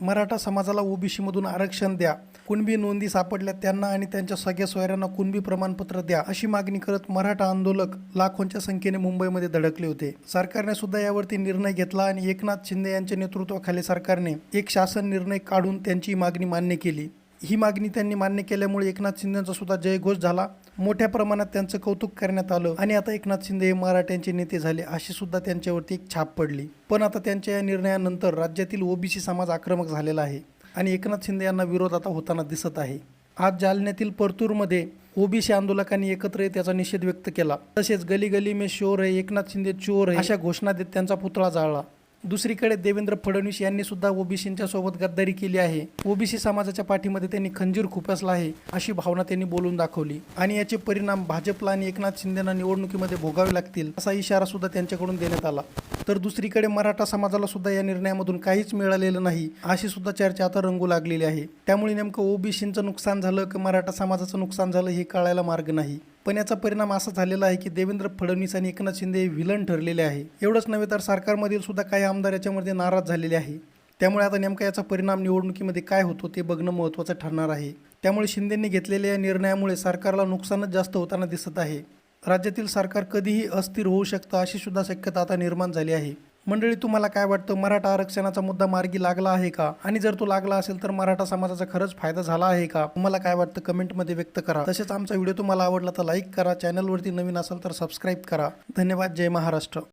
मराठा समाजाला ओबीसीमधून आरक्षण द्या. कुणबी नोंदी सापडल्या त्यांना आणि त्यांच्या सगळ्या सोयऱ्यांना कुणबी प्रमाणपत्र द्या अशी मागणी करत मराठा आंदोलक लाखोंच्या संख्येने मुंबईमध्ये धडकले होते. सरकारने सुद्धा यावरती निर्णय घेतला आणि एकनाथ शिंदे यांच्या नेतृत्वाखाली सरकारने एक शासन निर्णय काढून त्यांची मागणी मान्य केली. ही मागणी त्यांनी मान्य केल्यामुळे एकनाथ शिंदेचा सुद्धा जयघोष झाला. मोठ्या प्रमाणात त्यांचं कौतुक करण्यात आलं आणि आता एकनाथ शिंदे हे मराठ्यांचे नेते झाले अशी सुद्धा त्यांच्यावरती एक छाप पडली. पण आता त्यांच्या या निर्णयानंतर राज्यातील ओबीसी समाज आक्रमक झालेला आहे आणि एकनाथ शिंदे यांना विरोध आता होताना दिसत आहे. आज जालन्यातील परतूरमध्ये ओबीसी आंदोलकांनी एकत्र येत त्याचा निषेध व्यक्त केला. तसेच गली गली में शोर आहे एकनाथ शिंदे चोर आहे अशा घोषणा देत त्यांचा पुतळा जाळला. दुसरीकडे देवेंद्र फडणवीस यांनी सुद्धा ओबीसींच्या सोबत गद्दारी केली आहे. ओबीसी समाजाच्या पाठीमध्ये त्यांनी खंजीर खुपसला आहे अशी भावना त्यांनी बोलून दाखवली. आणि याचे परिणाम भाजपला आणि एकनाथ शिंदेना निवडणुकीमध्ये भोगावे लागतील असा इशारा सुद्धा त्यांच्याकडून देण्यात आला. तर दुसरीकडे मराठा समाजाला सुद्धा या निर्णयामधून काहीच मिळालेलं नाही अशी सुद्धा चर्चा आता रंगू लागलेली आहे. त्यामुळे नेमकं ओबीसींचं नुकसान झालं की मराठा समाजाचं नुकसान झालं हे कळायला मार्ग नाही. पण याचा परिणाम असा झालेला आहे की देवेंद्र फडणवीस आणि एकनाथ शिंदे हे विलन ठरलेले आहे. एवढंच नव्हे तर सरकारमधील सुद्धा काही आमदार याच्यामध्ये नाराज झालेले आहे. त्यामुळे आता नेमका याचा परिणाम निवडणुकीमध्ये काय होतो ते बघणं महत्त्वाचं ठरणार आहे. त्यामुळे शिंदेंनी घेतलेल्या या निर्णयामुळे सरकारला नुकसानच जास्त होताना दिसत आहे. राज्यातील सरकार कधीही अस्थिर होऊ शकतं अशी सुद्धा शक्यता आता निर्माण झाली आहे. मंडळी तुम्हाला काय वाटतं? मराठा आरक्षणाचा मुद्दा मार्गी लागला आहे का? आणि जर तो लागला असेल तर मराठा समाजाचा खरंच फायदा झाला आहे का? तुम्हाला काय वाटतं? कमेंटमध्ये व्यक्त करा. तसेच आमचा व्हिडिओ तुम्हाला आवडला तर लाईक करा. चॅनलवरती नवीन असाल तर सबस्क्राईब करा. धन्यवाद. जय महाराष्ट्र.